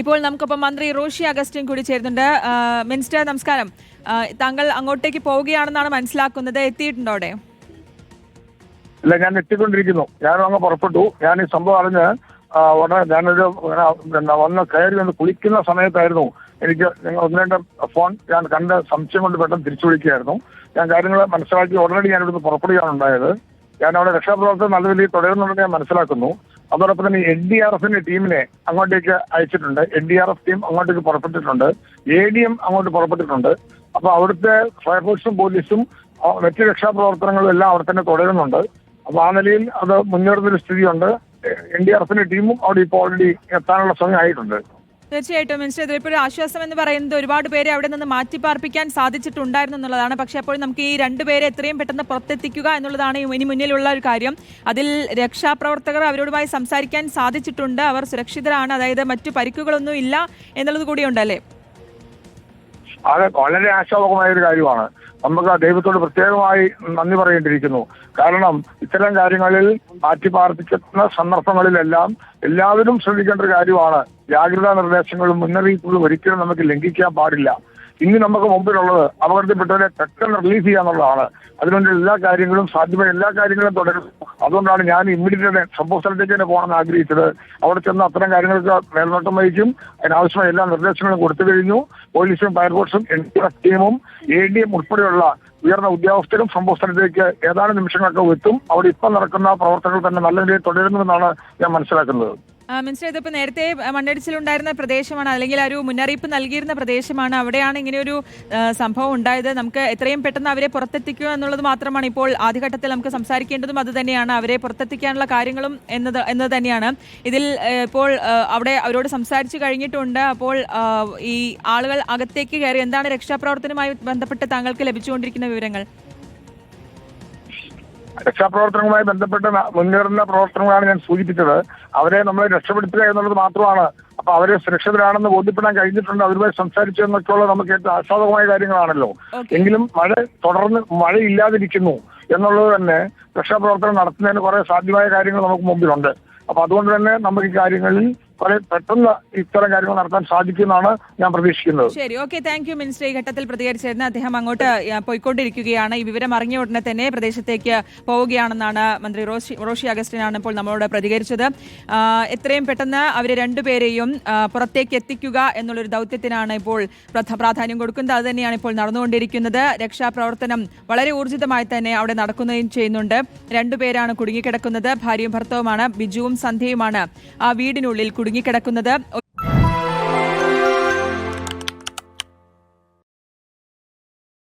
ഇപ്പോൾ നമുക്കൊപ്പം മന്ത്രി റോഷി അഗസ്റ്റിൻ കൂടി ചേരുന്നുണ്ട്. മിനിസ്റ്റർ നമസ്കാരം. താങ്കൾ അങ്ങോട്ടേക്ക് പോവുകയാണെന്നാണ് മനസ്സിലാക്കുന്നത്. എത്തിയിട്ടുണ്ടോ അവിടെ? ഇല്ല ഞാൻ എത്തിക്കൊണ്ടിരിക്കുന്നു. ഞാൻ അങ്ങ് പുറപ്പെട്ടു. ഞാൻ ഈ സംഭവം അറിഞ്ഞ് ഉടനെ ഞാനൊരു വന്ന് കയറി വന്ന് കുളിക്കുന്ന സമയത്തായിരുന്നു എനിക്ക് നിങ്ങൾ ഒന്ന് രണ്ട് ഫോൺ ഞാൻ കണ്ട് സംശയം കൊണ്ട് പെട്ടെന്ന് തിരിച്ചു വിളിക്കുകയായിരുന്നു. ഞാൻ കാര്യങ്ങൾ മനസ്സിലാക്കി ഉടനടി ഞാൻ ഇവിടുന്ന് പുറപ്പെടുകയാണ് ഉണ്ടായത്. ഞാൻ അവിടെ രക്ഷാപ്രവർത്തനം നല്ല രീതിയിൽ തുടരുന്നുണ്ടെന്ന് ഞാൻ മനസ്സിലാക്കുന്നു. അതോടൊപ്പം തന്നെ എൻ ഡി ആർ എഫിന്റെ ടീമിനെ അങ്ങോട്ടേക്ക് അയച്ചിട്ടുണ്ട്. N D R F team അങ്ങോട്ടേക്ക് പുറപ്പെട്ടിട്ടുണ്ട്. എ ഡി എം അങ്ങോട്ട് പുറപ്പെട്ടിട്ടുണ്ട്. അപ്പൊ അവിടുത്തെ ഫയർഫോഴ്സും പോലീസും മറ്റു രക്ഷാപ്രവർത്തനങ്ങളും എല്ലാം അവിടെ തന്നെ തുടരുന്നുണ്ട്. അപ്പൊ ആ നിലയിൽ അത് മുന്നേറുന്നൊരു സ്ഥിതിയുണ്ട്. എൻ ഡി ആർ എഫിന്റെ ടീമും അവിടെ ഇപ്പോൾ ഓൾറെഡി എത്താനുള്ള സമയം ആയിട്ടുണ്ട് തീർച്ചയായിട്ടും മിനിസ്റ്റർ ഇതിപ്പോൾ ഒരു ആശ്വാസം എന്ന് പറയുന്നത് ഒരുപാട് പേരെ അവിടെ നിന്ന് മാറ്റി പാർപ്പിക്കാൻ സാധിച്ചിട്ടുണ്ടായിരുന്നു എന്നുള്ളതാണ്. പക്ഷേ അപ്പോൾ നമുക്ക് ഈ രണ്ട് പേരെ എത്രയും പെട്ടെന്ന് പുറത്തെത്തിക്കുക എന്നുള്ളതാണ് ഇനി മുന്നിലുള്ള ഒരു കാര്യം. അതിൽ രക്ഷാപ്രവർത്തകർ അവരോടുമായി സംസാരിക്കാൻ സാധിച്ചിട്ടുണ്ട്. അവർ സുരക്ഷിതരാണ്. അതായത് മറ്റു പരിക്കുകളൊന്നും ഇല്ല എന്നുള്ളത് കൂടിയുണ്ടല്ലേ അത് വളരെ ആശാവകമായ ഒരു കാര്യമാണ്. നമുക്ക് ദൈവത്തോട് പ്രത്യേകമായി നന്ദി പറയേണ്ടിയിരിക്കുന്നു. കാരണം ഇത്തരം കാര്യങ്ങളിൽ മാറ്റി പാർപ്പിക്കുന്ന സന്ദർഭങ്ങളിലെല്ലാം എല്ലാവരും ശ്രദ്ധിക്കേണ്ട ഒരു കാര്യമാണ്. ജാഗ്രതാ നിർദ്ദേശങ്ങളും മുന്നറിയിപ്പുകളും ഒരിക്കലും നമുക്ക് ലംഘിക്കാൻ പാടില്ല. ഇനി നമുക്ക് മുമ്പിലുള്ളത് അപകടത്തിൽപ്പെട്ടവരെ പെട്ടെന്ന് റിലീസ് ചെയ്യാന്നുള്ളതാണ് അതിനുവേണ്ടി എല്ലാ കാര്യങ്ങളും സാധ്യമായ എല്ലാ കാര്യങ്ങളും തുടരും അതുകൊണ്ടാണ് ഞാൻ ഇമ്മീഡിയറ്റ് സംഭവ സ്ഥലത്തേക്ക് തന്നെ പോകണമെന്ന് ആഗ്രഹിച്ചത്. അവിടെ ചെന്ന് അത്തരം കാര്യങ്ങൾക്ക് മേൽനോട്ടം വഹിക്കും അതിനാവശ്യമായ എല്ലാ നിർദ്ദേശങ്ങളും കൊടുത്തു കഴിഞ്ഞു. പോലീസും ഫയർഫോഴ്സും എൻ ഡി എഫ് ടീമും എ ഡി എം ഉൾപ്പെടെയുള്ള ഉയർന്ന ഉദ്യോഗസ്ഥരും സംഭവ സ്ഥലത്തേക്ക് ഏതാനും നിമിഷങ്ങൾക്ക് എത്തും. അവിടെ ഇപ്പം നടക്കുന്ന പ്രവർത്തനങ്ങൾ തന്നെ നല്ല രീതിയിൽ തുടരുന്നുവെന്നാണ് ഞാൻ മനസ്സിലാക്കുന്നത്. മിനിസ്റ്റർ ഇതിപ്പോൾ നേരത്തെ മണ്ണിടിച്ചിലുണ്ടായിരുന്ന പ്രദേശമാണ് അല്ലെങ്കിൽ ആ ഒരു മുന്നറിയിപ്പ് നൽകിയിരുന്ന പ്രദേശമാണ്. അവിടെയാണ് ഇങ്ങനെ ഒരു സംഭവം ഉണ്ടായത്. നമുക്ക് എത്രയും പെട്ടെന്ന് അവരെ പുറത്തെത്തിക്കുക എന്നുള്ളത് മാത്രമാണ് ഇപ്പോൾ ആദ്യഘട്ടത്തിൽ നമുക്ക് സംസാരിക്കേണ്ടതും അത് തന്നെയാണ്. അവരെ പുറത്തെത്തിക്കാനുള്ള കാര്യങ്ങളും എന്നത് എന്നത് തന്നെയാണ്. ഇതിൽ ഇപ്പോൾ അവിടെ അവരോട് സംസാരിച്ചു കഴിഞ്ഞിട്ടുണ്ട്. അപ്പോൾ ഈ ആളുകൾ അകത്തേക്ക് കയറി എന്താണ് രക്ഷാപ്രവർത്തനവുമായി ബന്ധപ്പെട്ട് താങ്കൾക്ക് ലഭിച്ചുകൊണ്ടിരിക്കുന്ന വിവരങ്ങൾ? രക്ഷാപ്രവർത്തനവുമായി ബന്ധപ്പെട്ട് മുന്നേറുന്ന പ്രവർത്തനങ്ങളാണ് ഞാൻ സൂചിപ്പിച്ചത്. അവരെ നമ്മൾ രക്ഷപ്പെടുത്തുക എന്നുള്ളത് മാത്രമാണ്. അപ്പൊ അവരെ സുരക്ഷിതരാണെന്ന് ബോധ്യപ്പെടാൻ കഴിഞ്ഞിട്ടുണ്ട്. അവരുമായി സംസാരിച്ചു എന്നൊക്കെയുള്ള നമുക്ക് ഏറ്റവും ആസ്വാദകമായ കാര്യങ്ങളാണല്ലോ. എങ്കിലും മഴ തുടർന്ന് മഴയില്ലാതിരിക്കുന്നു എന്നുള്ളത് തന്നെ രക്ഷാപ്രവർത്തനം നടത്തുന്നതിന് കുറെ സാധ്യമായ കാര്യങ്ങൾ നമുക്ക് മുമ്പിലുണ്ട്. അപ്പൊ അതുകൊണ്ട് തന്നെ നമുക്ക് ഈ കാര്യങ്ങളിൽ വളരെ പെട്ടെന്ന് ഇത്തരം കാര്യങ്ങൾ നടത്താൻ സാധിക്കുമെന്നാണ് ഞാൻ പ്രതീക്ഷിക്കുന്നത്. ശരി ഓക്കെ താങ്ക് യു മിനിസ്റ്റർ. ഈ ഘട്ടത്തിൽ പ്രതികരിച്ചിരുന്ന അദ്ദേഹം അങ്ങോട്ട് പോയിക്കൊണ്ടിരിക്കുകയാണ്. ഈ വിവരം അറിഞ്ഞ ഉടനെ തന്നെ പ്രദേശത്തേക്ക് പോവുകയാണെന്നാണ് മന്ത്രി റോഷി റോഷി അഗസ്റ്റിനാണ് ഇപ്പോൾ നമ്മളോട് പ്രതികരിച്ചത്. എത്രയും പെട്ടെന്ന് അവരെ രണ്ടുപേരെയും പുറത്തേക്ക് എത്തിക്കുക എന്നുള്ളൊരു ദൗത്യത്തിനാണ് ഇപ്പോൾ പ്രധ- പ്രാധാന്യം കൊടുക്കുന്നത്. അത് തന്നെയാണ് ഇപ്പോൾ നടന്നുകൊണ്ടിരിക്കുന്നത്. രക്ഷാപ്രവർത്തനം വളരെ ഊർജിതമായി തന്നെ അവിടെ നടക്കുകയും ചെയ്യുന്നുണ്ട്. രണ്ടുപേരാണ് കുടുങ്ങിക്കിടക്കുന്നത്. ഭാര്യയും ഭർത്താവുമാണ്. ബിജുവും സന്ധ്യയുമാണ് ആ വീടിനുള്ളിൽ കുടുങ്ങിക്കിടക്കുന്നത്